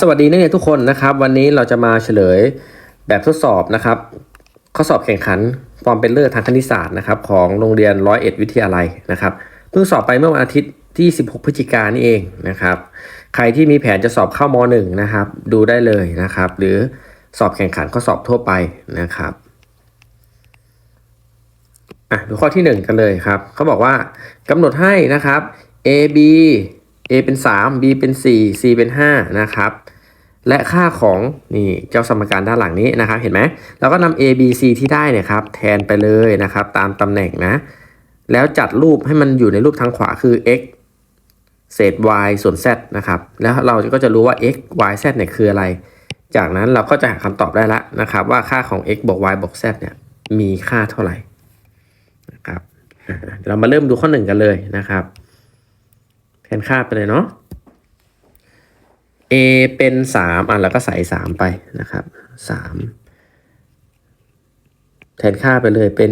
สวัสดีนักเรียนทุกคนนะครับ วันนี้เราจะมาเฉลยแบบทดสอบนะครับ ข้อสอบแข่งขันความเป็นเลิศทางคณิตศาสตร์นะครับ ของโรงเรียนร้อยเอ็ดวิทยาลัยนะครับเพิ่งสอบไปเมื่อวันอาทิตย์ที่ 16 พฤศจิกายนนี่เองนะครับ ใครที่มีแผนจะสอบเข้าม .1 นะครับ ดูได้เลยนะครับ หรือสอบแข่งขันข้อสอบทั่วไปนะครับ อะดูข้อที่ 1 กันเลยครับเขาบอกว่ากำหนดให้นะครับ a b a เป็น 3 b เป็น 4 c เป็น 5 นะครับและค่าของนี่เจ้าสมการด้านหลังนี้นะครับ เห็นไหมเราก็นำ a b c ที่ได้เนี่ยครับ แทนไปเลยนะครับ ตามตำแหน่งนะ แล้วจัดรูปให้มันอยู่ในรูปทางขวาคือ x เศษ y ส่วน z นะครับ แล้วเราก็จะรู้ว่า x y z เนี่ยคืออะไร จากนั้นเราก็จะหาคำตอบได้ละนะครับ ว่าค่าของ x บวก y บวก z เนี่ยมีค่าเท่าไหร่ เรามาเริ่มดูข้อหนึ่งกันเลยนะครับแทนค่าไปเลยเนาะ a เป็นสามอะแล้วก็ใส่สามไปนะครับสามแทนค่าไปเลยเป็น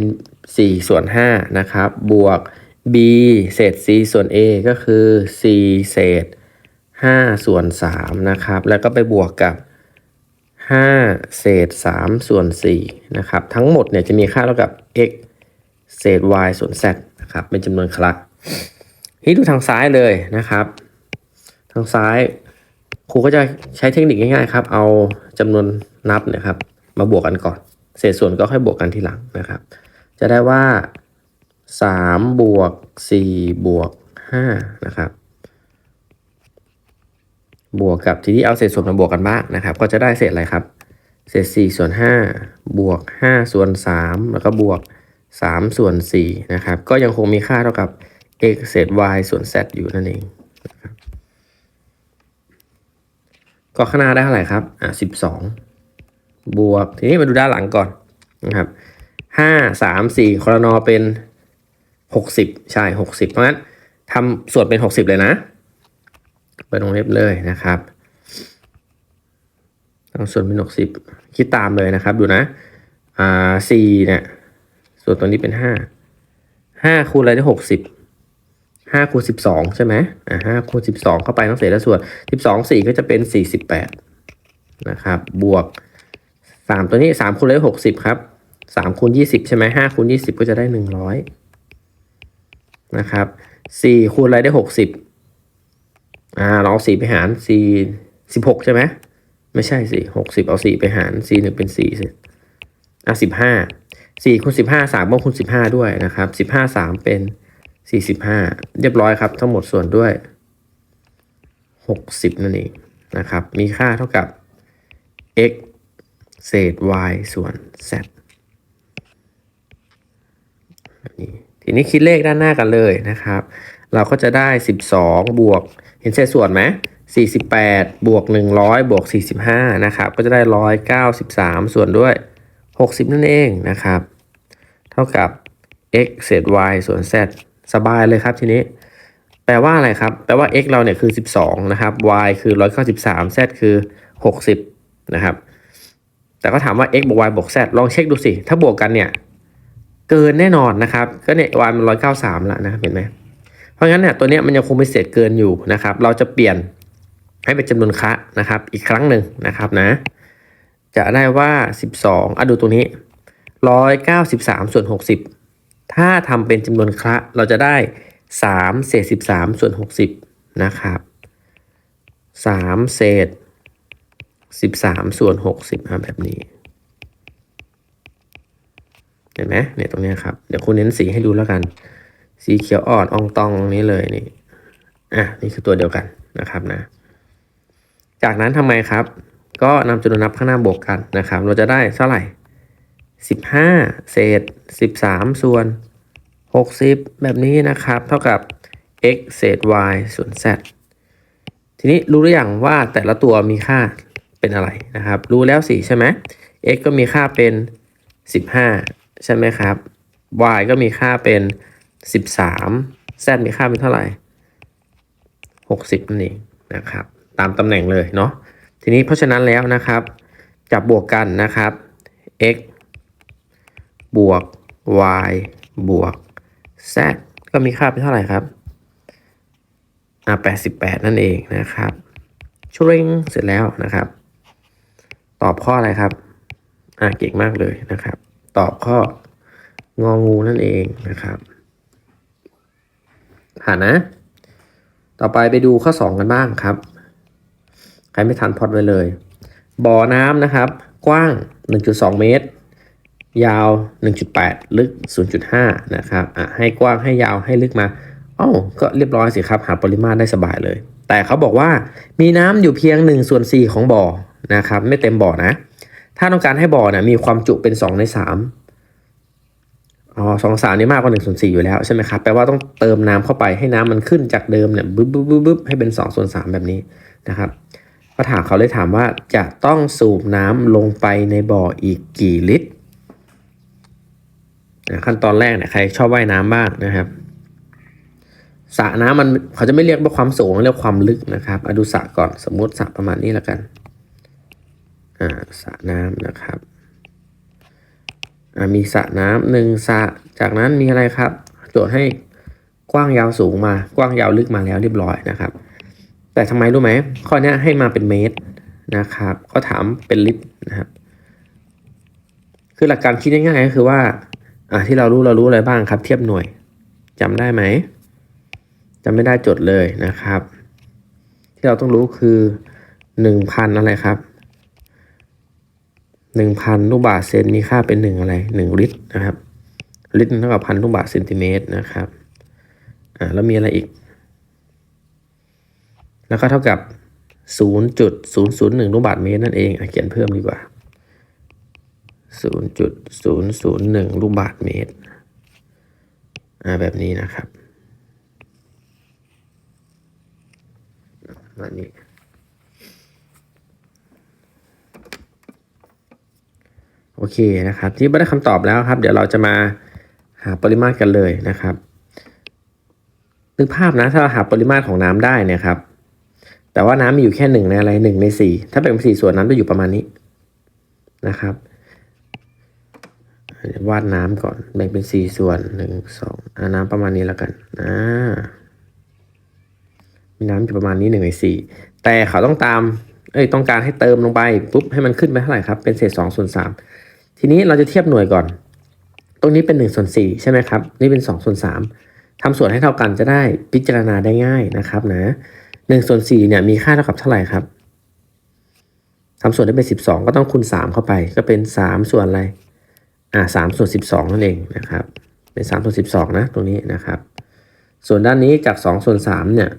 สี่ส่วนห้านะครับ บวก b เศษ c ส่วน a ก็คือ c เศษห้าส่วนสามนะครับ แล้วก็ไปบวกกับห้าเศษสามส่วนสี่นะครับ ทั้งหมดเนี่ยจะมีค่าเท่ากับ x เศษ y ส่วน z นะครับ เป็นจำนวนคลักที่ดูทางซ้ายเลยนะครับ ทางซ้าย ครูก็จะใช้เทคนิคง่ายๆครับ เอาจำนวนนับนะครับ มาบวกกันก่อน เศษส่วนก็ค่อยบวกกันทีหลังนะครับ จะได้ว่า3บวก4บวก5นะครับ บวกกับทีนี้เอาเศษส่วนมาบวกกันบ้างนะครับ ก็จะได้เศษอะไรครับ เศษ4ส่วน5บวก5ส่วน3แล้วก็บวก 3 ส่วน4นะครับ ก็ยังคงมีค่าเท่ากับ x เศษ y ส่วน z อยู่นั่นเองก็ข้างหน้าได้เท่าไหร่ครับ อะสิบสองบวก ทีนี้มาดูด้านหลังก่อนนะครับห้าสามสี่คอรนอเป็นหกสิบใช่หกสิบเพราะงั้นทำส่วนเป็นหกสิบเลยนะ เปิดวงเล็บเลยนะครับทำส่วนเป็นหกสิบคิดตามเลยนะครับ ดูนะ อ่าสี่เนี่ย ส่วนตัวนี้เป็นห้าห้าคูณอะไรได้หกสิบห้าคูณสิบสองใช่ไหมอ่าห้าคูณสิบสองเข้าไปต้องเศษและส่วนสิบสองสี่ก็จะเป็นสี่สิบแปดนะครับ บวกสามตัวนี้สามคูณเลยหกสิบครับสามคูณยี่สิบใช่ไหมห้าคูณยี่สิบก็จะได้หนึ่งร้อยนะครับสี่คูณอะไรได้หกสิบอ่าลองสี่ไปหารสี่สิบหกใช่ไหมไม่ใช่สิหกสิบเอาสี่ไปหารสี่หนึ่งเป็นสี่สิอะสิบห้า สี่คูณสิบห้าสามบวกคูณสิบห้าด้วยนะครับสิบห้าสามเป็น45เรียบร้อยครับ ทั้งหมดส่วนด้วย60นั่นเองนะครับ มีค่าเท่ากับ x เศษ y ส่วน z แบบนี้ทีนี้คิดเลขด้านหน้ากันเลยนะครับ เราก็จะได้ 12 บวก เห็นเศษส่วนไหม48 บวก 100 บวก 45 นะครับ ก็จะได้ 193 ส่วนด้วย 60 นั่นเองนะครับ เท่ากับ x เศษ y ส่วน z สบายเลยครับทีนี้ แปลว่าอะไรครับ แปลว่า x เราเนี่ยคือ 12 นะครับ y คือ 193 z คือ 60 นะครับ แต่ก็ถามว่า x บวก y บวก z ลองเช็คดูสิ ถ้าบวกกันเนี่ยเกินแน่นอนนะครับ ก็เนี่ย y มัน 193ล้วนะ เห็นไหม เพราะงั้นเนี่ยตัวเนี้ยมันยังคงเป็นเศษเกินอยู่นะครับ เราจะเปลี่ยนให้เป็นจำนวนคะนะครับ อีกครั้งหนึ่งนะครับนะ จะได้ว่า 12อะดูตรงนี้ 193 ส่วน 60 ถ้าทำเป็นจำนวนคระเราจะได้ 3 เศษ 13 ส่วน 60 นะครับ3เศษ 13 ส่วน 60อะแบบนี้ เห็นไหมเนี่ยตรงนี้ครับ เดี๋ยวคุณเน้นสีให้ดูแล้วกัน สีเขียวอ่อนอองตองนี้เลยนี่ อะ นี่คือตัวเดียวกันนะครับนะ จากนั้นทำไมครับ ก็นำจำนวนนับข้างหน้าบวกกันนะครับ เราจะได้เท่าไหร่ 15 เศษ 13 ส่วน 60 แบบนี้นะครับ เท่ากับ x เศษ y ส่วน z ทีนี้รู้หรือยังว่าแต่ละตัวมีค่าเป็นอะไรนะครับ รู้แล้วสิใช่ไหม x ก็มีค่าเป็น 15 ใช่ไหมครับ y ก็มีค่าเป็น 13 z มีค่าเป็นเท่าไหร่ 60นั่นเองนะครับ ตามตำแหน่งเลยเนาะ ทีนี้เพราะฉะนั้นแล้วนะครับ จับบวกกันนะครับ x บวก y บวก z ก็มีค่าเป็นเท่าไหร่ครับอ่า88 นั่นเองนะครับชริงเสร็จแล้วนะครับ ตอบข้ออะไรครับอ่าเก่งมากเลยนะครับ ตอบข้ององูนั่นเองนะครับผ่านนะ ต่อไปไปดูข้อ 2 กันบ้างครับ รไม่ทันพอดไว้เลย บ่อน้ำนะครับ กว้าง 1.2 เมตร ยาว 1.8 ลึก 0.5 นะครับอะให้กว้างให้ยาวให้ลึกมาอ้าวก็เรียบร้อยสิครับ หาปริมาตรได้สบายเลย แต่เขาบอกว่ามีน้ำอยู่เพียง1ส่วน4ของบ่อนะครับ ไม่เต็มบ่อนะ ถ้าต้องการให้บ่อเนี่ยมีความจุเป็น 2 ใน 3อ๋อสองสามนี่มากกว่า1ส่วน4อยู่แล้วใช่ไหมครับแปลว่าต้องเติมน้ำเข้าไปให้น้ำมันขึ้นจากเดิมเนี่ยบึบบึ๊บบึ๊บบึ๊บให้เป็น2ส่วน3แบบนี้นะครับ ก็ถามเขาเลยถามว่าจะต้องสูบน้ำลงไปในบ่ออีกกี่ลิตรนะขั้นตอนแรกเนี่ยใครชอบว่ายน้ำบ้างนะครับสระน้ำมันเขาจะไม่เรียกว่าความสูงเรียกความลึกนะครับอดูสระก่อนสมมติสระประมาณนี้แล้วกันอ่าสระน้ำนะครับอ่ามีสระน้ำหนึ่งสระจากนั้นมีอะไรครับโจทย์ให้กว้างยาวสูงมากว้างยาวลึกมาแล้วเรียบร้อยนะครับ แต่ทำไมรู้ไหมข้อนี้ให้มาเป็นเมตรนะครับเขาถามเป็นลิตรนะครับ คือหลักการคิดง่ายๆก็คือว่าอ่าที่เรารู้เรารู้อะไรบ้างครับ เทียบหน่วยจำได้ไหมจำไม่ได้จดเลยนะครับ ที่เราต้องรู้คือหนึ่งพันอะไรครับหนึ่งพันลูกบาศก์เซนมีค่าเป็นหนึ่งอะไรหนึ่งลิตรนะครับ ลิตรเท่ากับพันลูกบาศก์เซนติเมตรนะครับอ่าแล้วมีอะไรอีก แล้วก็เท่ากับศูนย์จุดศูนย์ศูนย์หนึ่งลูกบาศก์เมตรนั่นเองอเขียนเพิ่มดีกว่าศูนย์จุดศูนย์ศูนย์หนึ่งลูกบาศก์เมตรแบบนี้นะครับแบบนี้โอเคนะครับ ที่ไม่ได้คำตอบแล้วครับ เดี๋ยวเราจะมาหาปริมาตรกันเลยนะครับนึกภาพนะถ้าเราหาปริมาตรของน้ำได้เนี่ยครับ แต่ว่าน้ำมีอยู่แค่หนึ่งในอะไรหนึ่งในสี่ถ้าแบ่งเป็นสี่ส่วนน้ำจะอยู่ประมาณนี้นะครับวาดน้ำก่อนแบ่งเป็นสี่ส่วนหนึ่งสองอาน้ำประมาณนี้แล้วกันอ่ามีน้ำอยู่ประมาณนี้หนึ่งในสี่แต่เขาต้องตาม เอ้ยต้องการให้เติมลงไปปุ๊บให้มันขึ้นไปเท่าไหร่ครับ เป็นเศษสองส่วนสามทีนี้เราจะเทียบหน่วยก่อน ตรงนี้เป็น1ส่วน4ใช่ไหมครับ นี่เป็น2ส่วน3ทำส่วนให้เท่ากันจะได้พิจารณาได้ง่ายนะครับนะ 1ส่วน4เนี่ยมีค่าเท่ากับเท่าไหร่ครับทำส่วนได้เป็น12ก็ต้องคูณ3เข้าไป ก็เป็น3ส่วนอะไร อ่า3ส่วน12นั่นเองนะครับ เป็น3ส่วน12นะตรงนี้นะครับ ส่วนด้านนี้จาก2ส่วน3เนี่ย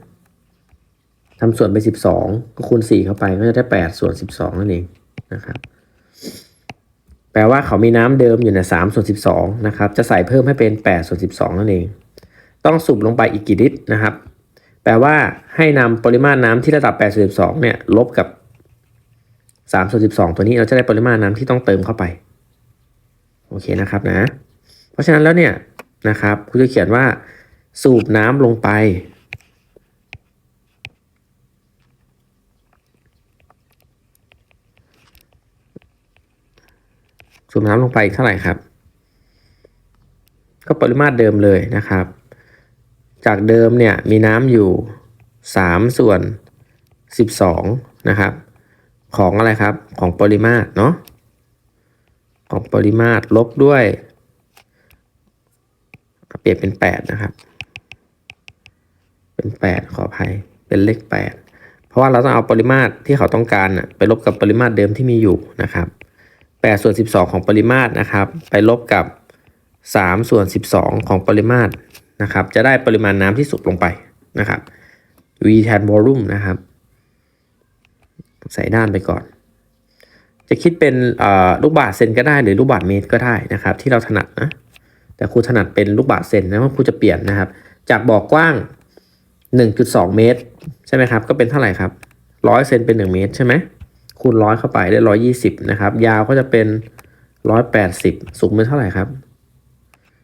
ทำส่วนไป12ก็คูณ4เข้าไปก็จะได้8ส่วน12นั่นเองนะครับ แปลว่าเขามีน้ำเดิมอยู่ใน3ส่วน12นะครับ จะใส่เพิ่มให้เป็น8ส่วน12นั่นเอง ต้องสูบลงไปอีกกี่ลิตรนะครับ แปลว่าให้นำปริมาตรน้ำที่ระดับ 82 เนี่ย ลบกับ3ส่วน12 ตัวนี้เราจะได้ปริมาตรน้ำที่ต้องเติมเข้าไป โอเคนะครับนะ เพราะฉะนั้นแล้วเนี่ยนะครับคุณจะเขียนว่า สูบน้ำลงไป สูบน้ำลงไปเท่าไหร่ครับ ก็ปริมาตรเดิมเลยนะครับ จากเดิมเนี่ยมีน้ำอยู่ 3 ส่วน 12 นะครับ ของอะไรครับของปริมาตรเนาะของปริมาตรลบด้วย เปลี่ยนเป็น 8 นะครับ เป็น 8 ขออภัยเป็นเลข 8 เพราะว่าเราต้องเอาปริมาตรที่เขาต้องการน่ะไปลบกับปริมาตรเดิมที่มีอยู่นะครับ8ส่วน 12 ของปริมาตรนะครับ ไปลบกับ 3 ส่วน 12 ของปริมาตร นะครับ จะได้ปริมาณน้ำที่สูบลงไปนะครับ v แทน volume นะครับ ใส่ด้านไปก่อน จะคิดเป็นลูกบาศก์เซนก็ได้หรือลูกบาศก์เมตรก็ได้นะครับ ที่เราถนัดนะ แต่ครูถนัดเป็นลูกบาศก์เซนนะว่าครูจะเปลี่ยนนะครับ จากบ่อกว้าง 1.2 เมตร ใช่ไหมครับ ก็เป็นเท่าไหร่ครับ100เซนเป็น 1 เมตรใช่ไหมคูณร้อยเข้าไปได้ร้อยี่สิบนะครับ ยาวก็จะเป็นร้อยแปดสิบสูงเป็นเท่าไหร่ครับ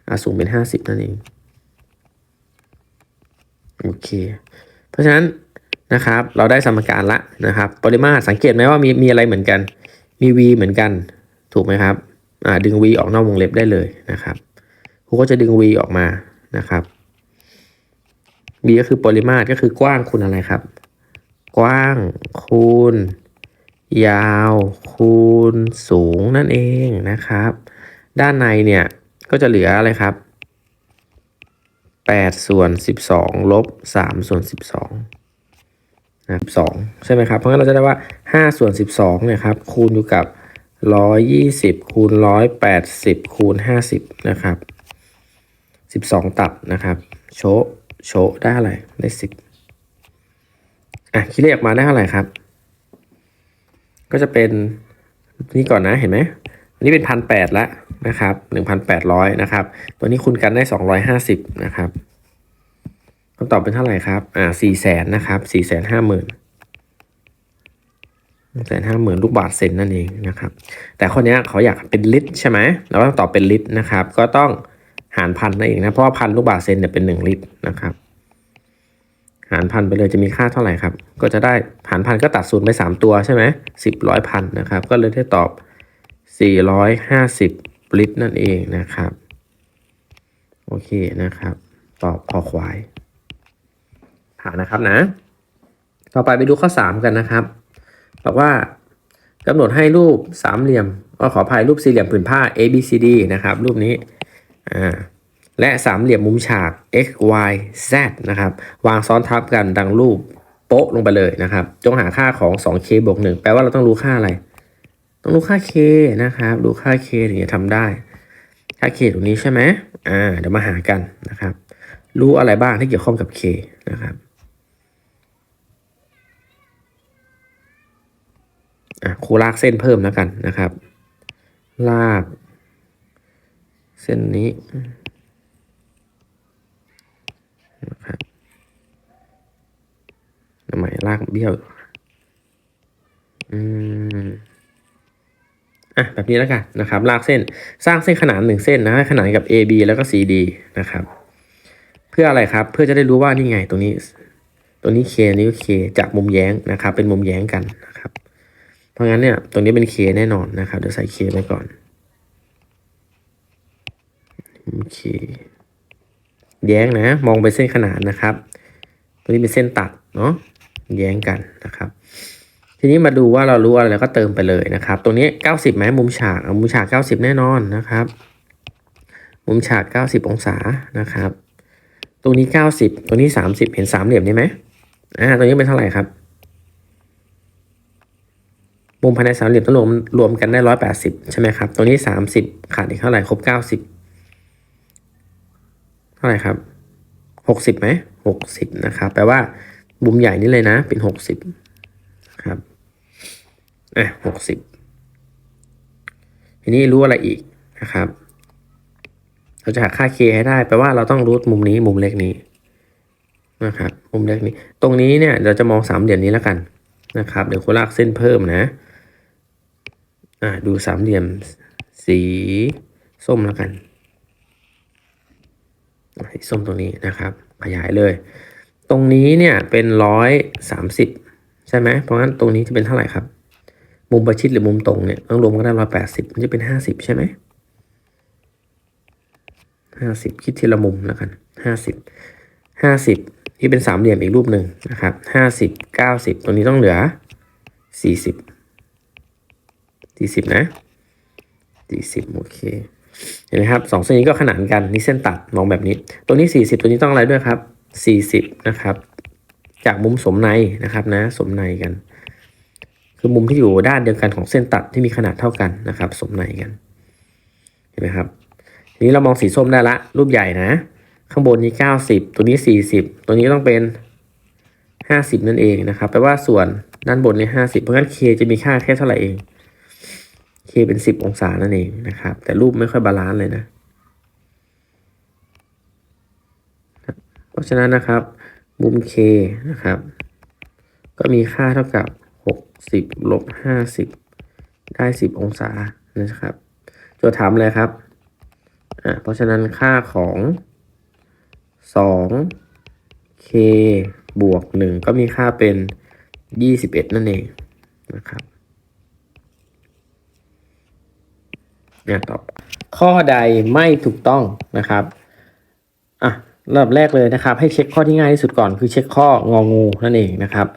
อ่าสูงเป็นห้าสิบนั่นเอง โอเค เพราะฉะนั้นนะครับ เราได้สมการละนะครับ ปริมาตรสังเกตไหมว่ามีมีอะไรเหมือนกัน มี v เหมือนกัน ถูกไหมครับอ่าดึง v ออกนอกวงเล็บได้เลยนะครับครูก็จะดึง v ออกมานะครับ b ก็คือปริมาตรก็คือกว้างคูณอะไรครับ กว้างคูณ ยาวคูณสูงนั่นเองนะครับ ด้านในเนี่ยก็จะเหลืออะไรครับ 8 ส่วน 12 ลบ 3 ส่วน 12นะ2ใช่ไหมครับ เพราะงั้นเราจะได้ว่า 5 ส่วน 12เนี่ยครับคูณอยู่กับ 120 คูณ 180 คูณ 50 นะครับ 12 ตัดนะครับ โชโชได้อะไรได้ 10 อะ คิดเลขออกมาได้เท่าไหร่ครับ ก็จะเป็นนี่ก่อนนะเห็นไหม นนี้เป็นพันแปดล้วนะครับหนึ่งพันแปดร้อยนะครับ ตัวนี้คูณกันได้สองร้อยห้าสิบนะครับคำตอบเป็นเท่าไหร่ครับ อ่าสี่แสนนะครับสี่แสนห้าหมื่นแสนห้าหมื่นลูกบาทเซนนั่นเองนะครับ แต่คนนี้เขาอยากเป็นลิตรใช่ไหมเราต้องตอบเป็นลิตรนะครับ ก็ต้องหารพันนั่นเองนะ เพราะว่าพันลูกบาทเซนเนี่ยเป็นหนึ่งลิตรนะครับ หารพันไปเลยจะมีค่าเท่าไหร่ครับ ก็จะได้หารพันก็ตัดศูนย์ไป3ตัวใช่ไหมสิบร้อยพันนะครับ ก็เลยได้ตอบ 450 ลิตรนั่นเองนะครับ โอเคนะครับ ตอบคอควายผ่านนะครับนะ ต่อไปไปดูข้อ 3 กันนะครับบอกว่ากำหนดให้รูปสามเหลี่ยมก็ขออภัยรูปสี่เหลี่ยมผืนผ้า A B C D นะครับ รูปนี้อ่าและสามเหลี่ยมมุมฉาก x y z นะครับ วางซ้อนทับกันดังรูปโป๊ะลงไปเลยนะครับ จงหาค่าของ 2k บวก1แปลว่าเราต้องรู้ค่าอะไร ต้องรู้ค่า k นะครับดูค่า k ถึงจะทำได้ค่า k ตรงนี้ใช่ไหมอ่าเดี๋ยวมาหากันนะครับ รู้อะไรบ้างที่เกี่ยวข้องกับ k นะครับอะครูลากเส้นเพิ่มแล้วกันนะครับ ลาก เส้นนี้นะครับทำไมลากเบี้ยว อืม อะแบบนี้แล้วกันนะครับ ลากเส้นสร้างเส้นขนานหนึ่งเส้นนะให้ขนานกับ AB แล้วก็ CD นะครับ เพื่ออะไรครับเพื่อจะได้รู้ว่านี่ไงตรงนี้ตรงนี้ K นี้ก็ K จากมุมแย้งนะครับ เป็นมุมแย้งกันนะครับ เพราะงั้นเนี่ยตรงนี้เป็น K แน่นอนนะครับเดี๋ยวใส่ K ไปก่อนโอเคแย้งนะ มองไปเส้นขนานนะครับ ตัวนี้เป็นเส้นตัดเนาะแย้งกันนะครับ ทีนี้มาดูว่าเรารู้อะไรแล้วก็เติมไปเลยนะครับ ตรงนี้ 90ไหมมุมฉากมุมฉาก 90 แน่นอนนะครับ มุมฉาก 90 องศานะครับ ตรงนี้ 90 ตรงนี้ 30 เห็นสามเหลี่ยมนี้ไหมอ่าตรงนี้เป็นเท่าไหร่ครับ มุมภายในสามเหลี่ยมต้องรวมรวมกันได้ 180 ใช่ไหมครับ ตรงนี้ 30 ขาดอีกเท่าไหร่ครบ 90 เท่าไหร่ครับหกสิบไหมหกสิบนะครับ แปลว่ามุมใหญ่นี่เลยนะเป็นหกสิบครับ อะหกสิบทีนี้รู้อะไรอีกนะครับ เราจะหาค่า k ให้ได้แปลว่าเราต้องรู้มุมนี้มุมเล็กนี้นะครับมุมเล็กนี้ ตรงนี้เนี่ยเราจะมองสามเหลี่ยมนี้แล้วกันนะครับ เดี๋ยวคุณลากเส้นเพิ่มนะอ่าดูสามเหลี่ยมสีส้มแล้วกันสีส้มตรงนี้นะครับ ขยายเลย ตรงนี้เนี่ยเป็นร้อยสามสิบใช่ไหมเพราะงั้นตรงนี้จะเป็นเท่าไหร่ครับ มุมประชิดหรือมุมตรงเนี่ยต้องรวมกันได้ร้อยแปดสิบมันจะเป็นห้าสิบใช่ไหมห้าสิบคิดทีละมุมแล้วกันห้าสิบห้าสิบที่เป็นสามเหลี่ยมอีกรูปหนึ่งนะครับห้าสิบเก้าสิบตรงนี้ต้องเหลือสี่สิบสี่สิบนะสี่สิบโอเคเห็นไหมครับสองเส้นนี้ก็ขนานกันนี่เส้นตัดมองแบบนี้ ตัวนี้40ตัวนี้ต้องอะไรด้วยครับ40นะครับ จากมุมสมในนะครับนะ สมในกัน คือมุมที่อยู่ด้านเดียวกันของเส้นตัดที่มีขนาดเท่ากันนะครับ สมในกันเห็นไหมครับ ทีนี้เรามองสีส้มได้ละ รูปใหญ่นะ ข้างบนนี้ 90 ตัวนี้ 40 ตัวนี้ต้องเป็น 50 นั่นเองนะครับแปลว่าส่วนด้านบนนี้50 เพราะงั้น k จะมีค่าแค่เท่าไหร่เอง k เป็น 10 องศานั่นเองนะครับ แต่รูปไม่ค่อยบาลานซ์เลยนะ เพราะฉะนั้นนะครับ มุม k นะครับ ก็มีค่าเท่ากับ 60ลบ50ได้10องศานะครับโจทย์ถามอะไรครับอ่าเพราะฉะนั้นค่าของ 2k บวก1ก็มีค่าเป็น21นั่นเองนะครับเนี่ยตอบข้อใดไม่ถูกต้องนะครับอะระดับแรกเลยนะครับ ให้เช็คข้อที่ง่ายที่สุดก่อนคือเช็คข้ององูนั่นเองนะครับ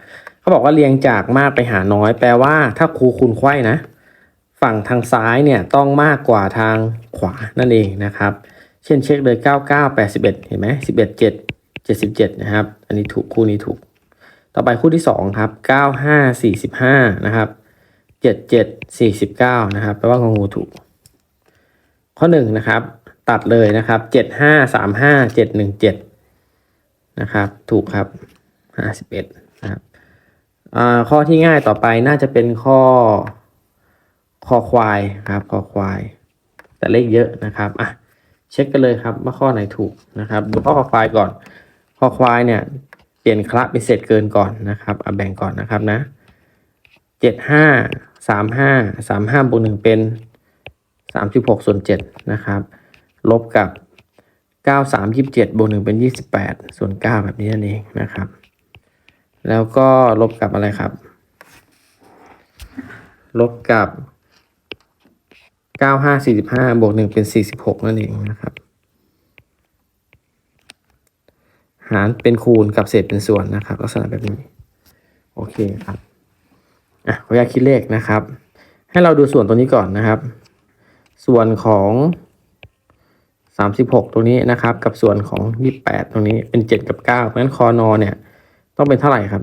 เขาบอกว่าเรียงจากมากไปหาน้อย แปลว่า ถ้าครูคูณไข้นะ ฝั่งทางซ้ายเนี่ยต้องมากกว่าทางขวานั่นเองนะครับ เช่นเช็คเลย 99 81 เห็นไหม11 7 77 นะครับ อันนี้ถูกคู่นี้ถูก ต่อไปคู่ที่ 2 ครับ 95 45 นะครับ 77 49 นะครับ แปลว่างองูถูก ข้อ1นะครับ ตัดเลยนะครับ 75 35 717 นะครับ ถูกครับ 51 นะครับ ข้อที่ง่ายต่อไปน่าจะเป็นข้อคอควายครับคอควาย แต่เลขเยอะนะครับอะเช็คกันเลยครับว่าข้อไหนถูกนะครับ ดูข้อคอควายก่อนคอควายเนี่ยเปลี่ยนคละเป็นเศษเกินก่อนนะครับเอาแบ่งก่อนนะครับนะเจ็ดห้าสามห้าสามห้าบวกหนึ่งเป็นสามสิบหกส่วนเจ็ดนะครับ ลบกับเก้าสามยี่สิบเจ็ดบวกหนึ่งเป็นยี่สิบแปดส่วนเก้าแบบนี้นั่นเองนะครับ แล้วก็ลบกับอะไรครับ ลบกับเก้าห้าสี่สิบห้าบวกหนึ่งเป็นสี่สิบหกนั่นเองนะครับ หารเป็นคูณกับเศษเป็นส่วนนะครับ ลักษณะแบบนี้ โอเคครับ อะขออนุญาตคิดเลขนะครับ ให้เราดูส่วนตัวนี้ก่อนนะครับ ส่วนของสามสิบหกตรงนี้นะครับ กับส่วนของยี่แปดตรงนี้เป็นเจ็ดกับเก้าเพราะฉะนั้นคอนอเนี่ย ต้องเป็นเท่าไหร่ครับ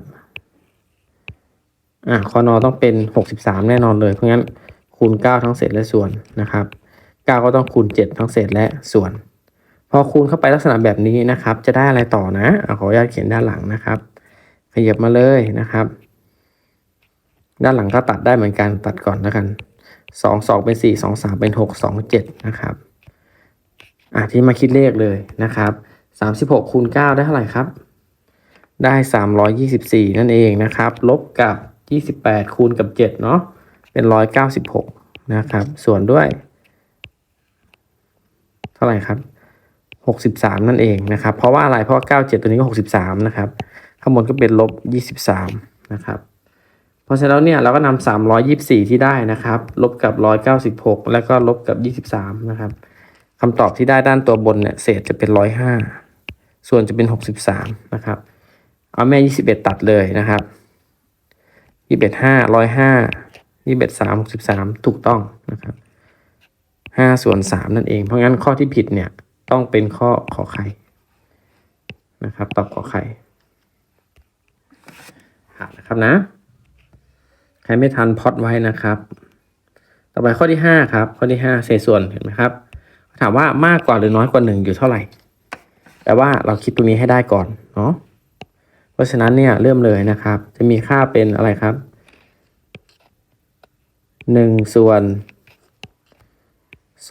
อะคอนอต้องเป็นหกสิบสามแน่นอนเลย เพราะงั้นคูณ9ทั้งเศษและส่วนนะครับ9ก็ต้องคูณ7ทั้งเศษและส่วน พอคูณเข้าไปลักษณะแบบนี้นะครับ จะได้อะไรต่อนะอขออนุญาตเขียนด้านหลังนะครับ ขยับมาเลยนะครับ ด้านหลังก็ตัดได้เหมือนกันตัดก่อนแล้วกัน2 2เป็น4 2 3เป็น6 2 7นะครับอะที่มาคิดเลขเลยนะครับ36คูณ9ได้เท่าไหร่ครับ ได้ 324 นั่นเองนะครับ ลบกับ 28 คูณกับ 7 เนาะเป็นร้อยเก้าสิบหกนะครับ ส่วนด้วย เท่าไหร่ครับหกสิบสามนั่นเองนะครับ เพราะว่าอะไร เพราะว่าเก้าเจ็ดตัวนี้ก็หกสิบสามนะครับ ข้างบนก็เป็นลบยี่สิบสามนะครับ เพราะฉะนั้นแล้วเนี่ยเราก็นำสามร้อยยี่สี่ที่ได้นะครับ ลบกับร้อยเก้าสิบหกแล้วก็ลบกับยี่สิบสามนะครับคำตอบที่ได้ด้านตัวบนเนี่ย เศษจะเป็นร้อยห้าส่วนจะเป็นหกสิบสามนะครับ เอาแม่ยี่สิบเอ็ดตัดเลยนะครับยี่สิบเอ็ดห้าร้อยห้ายี่สิบเอ็ดสามหกสิบสามถูกต้องนะครับห้าส่วนสามนั่นเอง เพราะงั้นข้อที่ผิดเนี่ยต้องเป็นข้อขอไข่นะครับตอบขอไข่หานะครับนะ ใครไม่ทันพอดไว้นะครับ ต่อไปข้อที่ห้าครับ ข้อที่ห้าเศษส่วนเห็นไหมครับ ถามว่ามากกว่าหรือน้อยกว่าหนึ่งอยู่เท่าไหร่ แต่ว่าเราคิดตรงนี้ให้ได้ก่อนเนาะ เพราะฉะนั้นเนี่ยเริ่มเลยนะครับ จะมีค่าเป็นอะไรครับหนึ่งส่วน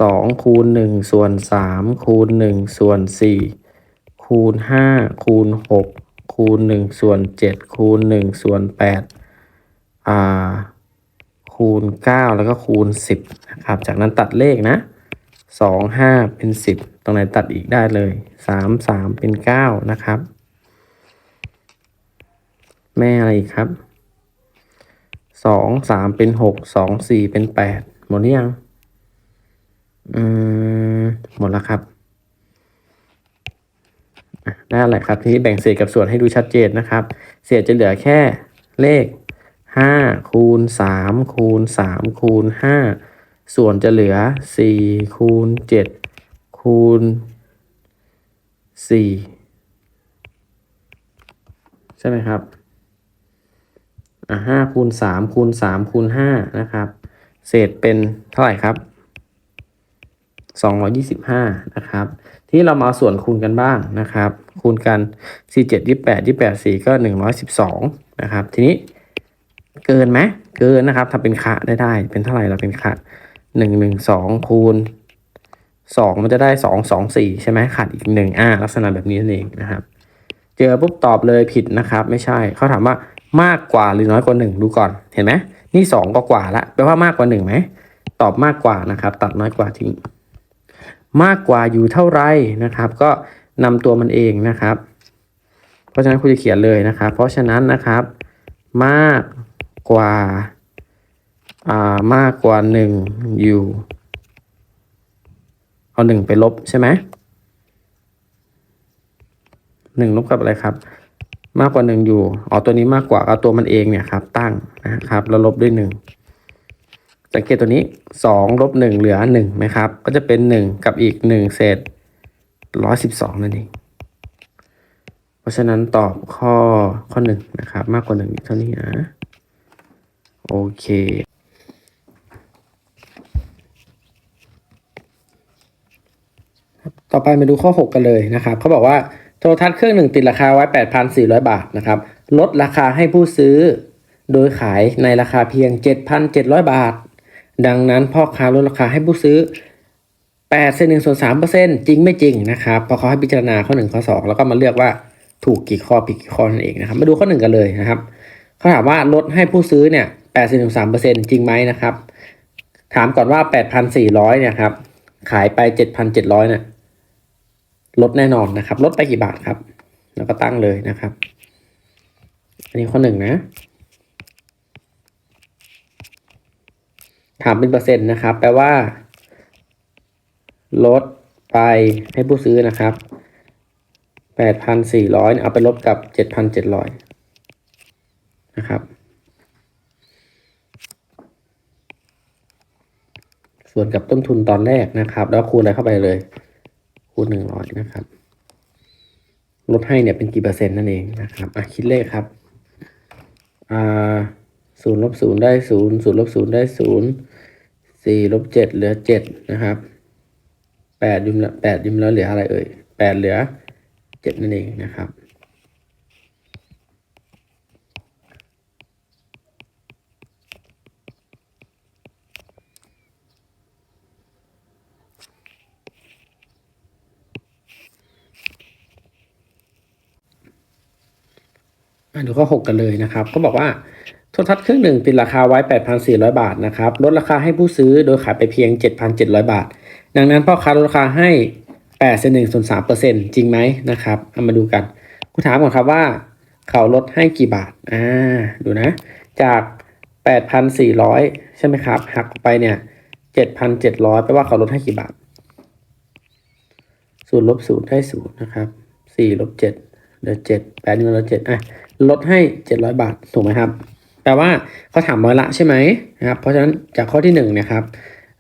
สองคูณหนึ่งส่วนสามคูณหนึ่งส่วนสี่คูณห้าคูณหกคูณหนึ่งส่วนเจ็ดคูณหนึ่งส่วนแปดอ่าคูณเก้าแล้วก็คูณสิบนะครับ จากนั้นตัดเลขนะสองห้าเป็นสิบตรงไหนตัดอีกได้เลยสามสามเป็นเก้านะครับ แม่อะไรครับสองสามเป็นหกสองสี่เป็นแปดหมดหรือยัง อืม หมดแล้วครับอะได้อะไรครับ ทีนี้แบ่งเศษกับส่วนให้ดูชัดเจนนะครับ เศษจะเหลือแค่เลขห้าคูณสามคูณสามคูณห้าส่วนจะเหลือสี่คูณเจ็ดคูณสี่ใช่ไหมครับ อะห้าคูณสามคูณสามคูณห้านะครับ เศษเป็นเท่าไหร่ครับสองร้อยี่สิบห้านะครับ ที่เรามาเอาส่วนคูณกันบ้างนะครับ คูณกันสี่เจ็ดยี่แปดยี่แปดสี่ก็หนึ่งร้อยสิบสองนะครับ ทีนี้เกินไหมเกินนะครับถ้าเป็นคะได้ได้ เป็นเท่าไหร่เราเป็นคะหนึ่งหนึ่งสองคูณสองมันจะได้สองสองสี่ใช่ไหมขาดอีกหนึ่งอ่าลักษณะแบบนี้นั่นเองนะครับ เจอปุ๊บตอบเลยผิดนะครับ ไม่ใช่เขาถามว่า มากกว่าหรือน้อยกว่าหนึ่งดูก่อนเห็นไหมนี่สองก็กว่าละแปลว่ามากกว่าหนึ่งไหมตอบมากกว่านะครับ ตัดน้อยกว่าทิ้งมากกว่าอยู่เท่าไรนะครับ ก็นำตัวมันเองนะครับ เพราะฉะนั้นคุณจะเขียนเลยนะครับ เพราะฉะนั้นนะครับ มากกว่าอ่ามากกว่าหนึ่งอยู่เอาหนึ่งไปลบใช่ไหมหนึ่งลบกับอะไรครับ มากกว่าหนึ่งอยู่อ๋อตัวนี้มากกว่าเอาตัวมันเองเนี่ยครับ ตั้งนะครับ แล้วลบด้วยหนึ่งสังเกตตัวนี้สองลบหนึ่งเหลือหนึ่งไหมครับ ก็จะเป็นหนึ่งกับอีกหนึ่งเศษร้อยสิบสองนั่นเองเพราะฉะนั้นตอบข้อข้อหนึ่งนะครับ มากกว่าหนึ่งเท่านี้นะโอเคต่อไปมาดูข้อ 6 กันเลยนะครับ เขาบอกว่า ทรทัศน์เครื่องหนึ่งติดราคาไว้ 8,400 บาทนะครับ ลดราคาให้ผู้ซื้อ โดยขายในราคาเพียง 7,700 บาท ดังนั้นพ่อค้าลดราคาให้ผู้ซื้อ8เศษหนึ่งส่วน3เปอร์เซ็นต์จริงไม่จริงนะครับเพราะเขาให้พิจารณาข้อ1ข้อ2แล้วก็มาเลือกว่าถูกกี่ข้อผิดกี่ข้อนั่นเองนะครับ มาดูข้อ1กันเลยนะครับเขาถามว่าลดให้ผู้ซื้อเนี่ย8เศษหนึ่งสามเปอร์เซ็นต์จริงไหมนะครับ ถามก่อนว่า8,400เนี่ยครับขายไป7,700เนี่ย ลดแน่นอนนะครับ ลดไปกี่บาทครับ แล้วก็ตั้งเลยนะครับ อันนี้ข้อหนึ่งนะ ถามเป็นเปอร์เซ็นต์นะครับ แปลว่า ลดไปให้ผู้ซื้อนะครับแปดพันสี่ร้อยเอาไปลบกับเจ็ดพันเจ็ดร้อยนะครับ ส่วนกับต้นทุนตอนแรกนะครับ แล้วคูณอะไรเข้าไปเลย คูณหนึ่งร้อยนะครับ ลดให้เนี่ยเป็นกี่เปอร์เซ็นต์นั่นเองนะครับอะคิดเลขครับอ่าศูนย์ลบศูนย์ได้ศูนย์ศูนย์ลบศูนย์ได้ศูนย์สี่ลบเจ็ดเหลือเจ็ดนะครับแปดยืมละแปดยืมแล้วเหลืออะไรเอ่ยแปดเหลือเจ็ดนั่นเองนะครับ อะดูข้อ 6 กันเลยนะครับเขาบอกว่าโทรทัศน์เครื่องหนึ่งติดราคาไว้ 8,400 บาทนะครับลดราคาให้ผู้ซื้อโดยขายไปเพียง 7,700 บาท ดังนั้นพ่อค้าลดราคาให้8เศษ1ส่วน3เปอร์เซ็นต์จริงไหมนะครับเอามาดูกันกูถามก่อนครับว่าเขาลดให้กี่บาทอ่าดูนะ จาก 8,400 ใช่ไหมครับ หักไปเนี่ย 7,700แปลว่าเขาลดให้กี่บาทศูนย์ลบศูนย์ได้ศูนย์นะครับสี่ลบเจ็ดเหลือเจ็ดแปดหนี่มันเหลือเจ็ดอะ ลดให้เจ็ดร้อยบาทถูกไหมครับแปลว่าเขาถามร้อยละใช่ไหมนะครับเพราะฉะนั้นจากข้อที่หนึ่งเนี่ยครับ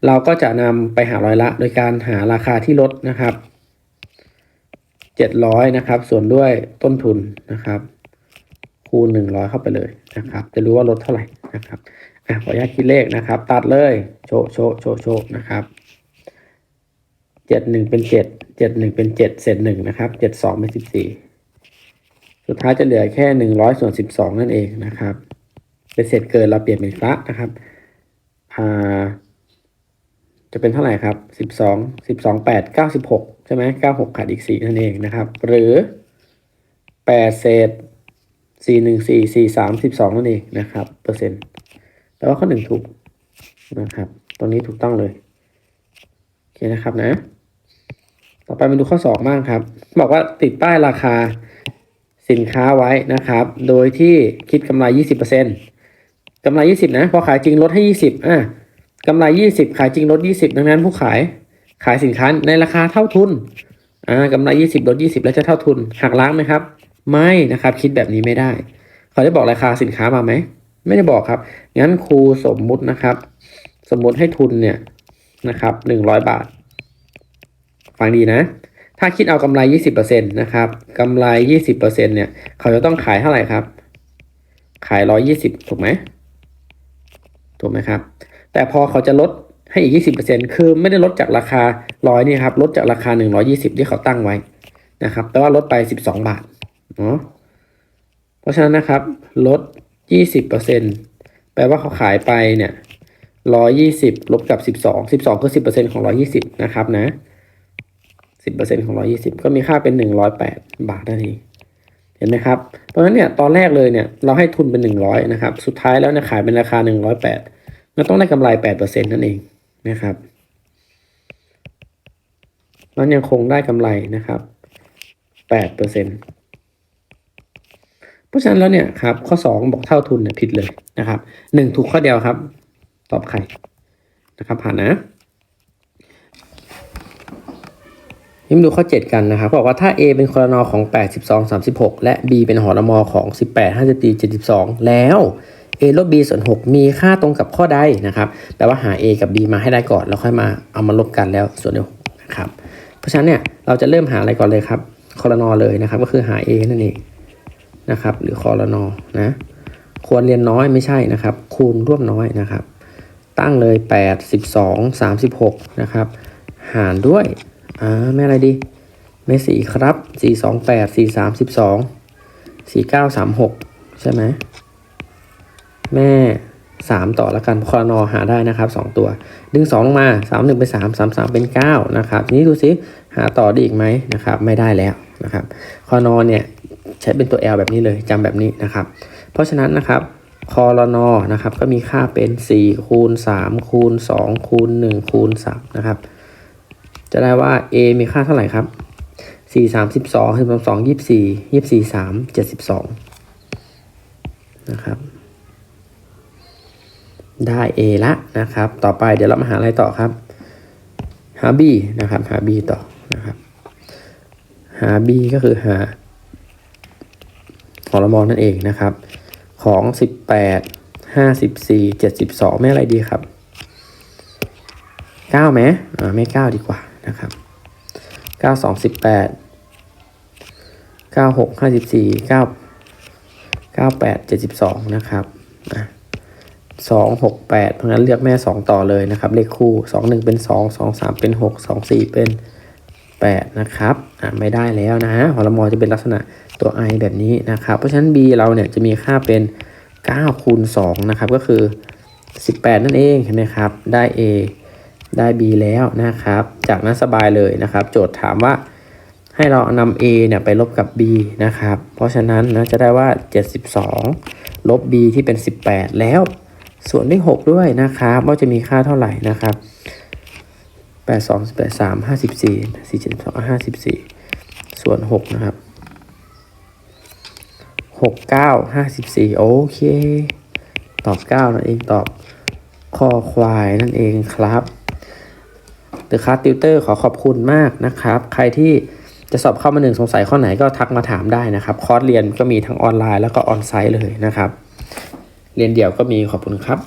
เราก็จะนำไปหาร้อยละ โดยการหาราคาที่ลดนะครับเจ็ดร้อยนะครับส่วนด้วยต้นทุนนะครับ คูณหนึ่งร้อยเข้าไปเลยนะครับ จะรู้ว่าลดเท่าไหร่นะครับอะขออนุญาตคิดเลขนะครับ ตัดเลยโชว์โชว์โชว์โชว์นะครับเจ็ดหนึ่งเป็นเจ็ดเป็นเจ็ดเศษหนึ่งนะครับเจ็ดสองเป็นสิบ สุดท้ายจะเหลือแค่หนึ่งร้อยส่วนสิบสองนั่นเองนะครับเป็นเศษเกินเราเปลี่ยนเป็นคละนะครับอ่าจะเป็นเท่าไหร่ครับสิบสองสิบสองแปดเก้าสิบหกใช่ไหมเก้าหกขาดอีกสี่นั่นเองนะครับ หรือแปดเศษสี่หนึ่งสี่สี่สามสิบสองนั่นเองนะครับ เปอร์เซ็นต์แปลว่าข้อหนึ่งถูกนะครับ ตรงนี้ถูกต้องเลย โอเคนะครับนะ ต่อไปมาดูข้อสองบ้างครับ บอกว่าติดป้ายราคา สินค้าไว้นะครับ โดยที่คิดกำไร 20%กำไร 20 นะ พอขายจริงลดให้ 20อะกำไร 20 ขายจริงลด 20 ดังนั้นผู้ขายขายสินค้าในราคาเท่าทุนอ่ากำไร 20ลด20 แล้วจะเท่าทุนหักล้างไหมครับ ไม่นะครับ คิดแบบนี้ไม่ได้ เขาได้บอกราคาสินค้ามาไหม ไม่ได้บอกครับ งั้นครูสมมุตินะครับ สมมุติให้ทุนเนี่ยนะครับ100 บาท ฟังดีนะ ถ้าคิดเอากำไร 20%นะครับกำไร 20%เนี่ย เขาจะต้องขายเท่าไหร่ครับ ขาย 120 ถูกไหม ถูกไหมครับ แต่พอเขาจะลดให้อีก 20%คือไม่ได้ลดจากราคา 100 นี่ครับ ลดจากราคา 120 ที่เขาตั้งไว้นะครับแปลว่าลดไป 12 บาท เนาะ เพราะฉะนั้นนะครับ ลด 20%แปลว่าเขาขายไปเนี่ย 120 ลบกับ 12 12คือ10%ของ 120 นะครับนะ สิบเปอร์เซ็นของร้อยี่สิบก็มีค่าเป็นหนึ่งร้อยแปดบาทนั่นเองเห็นไหมครับ เพราะฉะนั้นเนี่ยตอนแรกเลยเนี่ยเราให้ทุนเป็นหนึ่งร้อยนะครับ สุดท้ายแล้วเนี่ยขายเป็นราคาหนึ่งร้อยแปดก็ต้องได้กำไรแปดเปอร์เซ็นนั่นเองนะครับแล้วยังคงได้กำไรนะครับแปดเปอร์เซ็นเพราะฉะนั้นแล้วเนี่ยครับข้อสองบอกเท่าทุนเนี่ยผิดเลยนะครับหนึ่งถูกข้อเดียวครับ ตอบไข่นะครับผ่านนะ นี่มาดูข้อ 7 กันนะครับบอกว่าถ้า A เป็นคอรนอของ 8 12 36 และ B เป็นหอรมอของ 18 54 72 แล้ว A ลบ B ส่วน 6 มีค่าตรงกับข้อใดนะครับแปลว่าหา A กับ B มาให้ได้ก่อนแล้วค่อยมาเอามาลบกันแล้วส่วนใน6นะครับเพราะฉะนั้นเนี่ยเราจะเริ่มหาอะไรก่อนเลยครับคอรนอเลยนะครับก็คือหา A นั่นเองนะครับหรือคอรนอนะควรเรียนน้อยไม่ใช่นะครับ คูณร่วมน้อยนะครับ ตั้งเลย 8 12 36นะครับหารด้วย อ่าแม่อะไรดี แม่สี่ครับ4 2 8 4 3 12 4 9 3 6ใช่ไหม แม่3ต่อแล้วกันคอนอหาได้นะครับ2ตัว ดึง2ลงมา3 1เป็น3 3 3เป็น9นะครับทีนี้ดูซิหาต่อได้อีกไหมนะครับ ไม่ได้แล้วนะครับคอนอเนี่ยใช้เป็นตัว L แบบนี้เลยจำแบบนี้นะครับ เพราะฉะนั้นนะครับคอรนอนะครับก็มีค่าเป็น 4 คูณ 3 คูณ 2 คูณ 1 คูณ 3 นะครับ จะได้ว่า A มีค่าเท่าไหร่ครับ 4 3 12 12 24 24 3 72 นะครับ ได้ A ละนะครับ ต่อไปเดี๋ยวเรามาหาอะไรต่อครับ หา B นะครับ หา B ต่อนะครับ หา B ก็คือหาหอรมอนนั่นเองนะครับ ของ 18 54 72 ไม่อะไรดีครับ 9ไหมอ่าไม่ 9 ดีกว่า นะครับ9 2 18 96 54 9 98 72นะครับอะ2 6 8เพราะงั้นเลือกแม่2ต่อเลยนะครับ เลขคู่2 1เป็น2 2 3เป็น6 2 4เป็น8นะครับอะไม่ได้แล้วนะฮะหอรมอจะเป็นลักษณะตัว i แบบนี้นะครับ เพราะฉะนั้น b เราเนี่ยจะมีค่าเป็น9คูณ2นะครับ ก็คือ 18 นั่นเองเห็นไหมครับ ได้ a ได้ b แล้วนะครับ จากนั้นสบายเลยนะครับ โจทย์ถามว่าให้เรานำ a เนี่ยไปลบกับ b นะครับ เพราะฉะนั้นนะจะได้ว่า 72 ลบ b ที่เป็น 18 แล้ว ส่วนด้วย 6 ด้วยนะครับ ว่าจะมีค่าเท่าไหร่นะครับ 8 2 8 3 54 4 7 2 54 ส่วน 6 นะครับ 6 9 54 โอเค ตอบ 9 นั่นเองตอบข้อควายนั่นเองครับ The Class Tutor ขอขอบคุณมากนะครับ ใครที่จะสอบเข้ามาหนึ่งสงสัยข้อไหนก็ทักมาถามได้นะครับ คอร์สเรียนก็มีทั้งออนไลน์แล้วก็ออนไซต์เลยนะครับ เรียนเดี่ยวก็มีขอบคุณครับ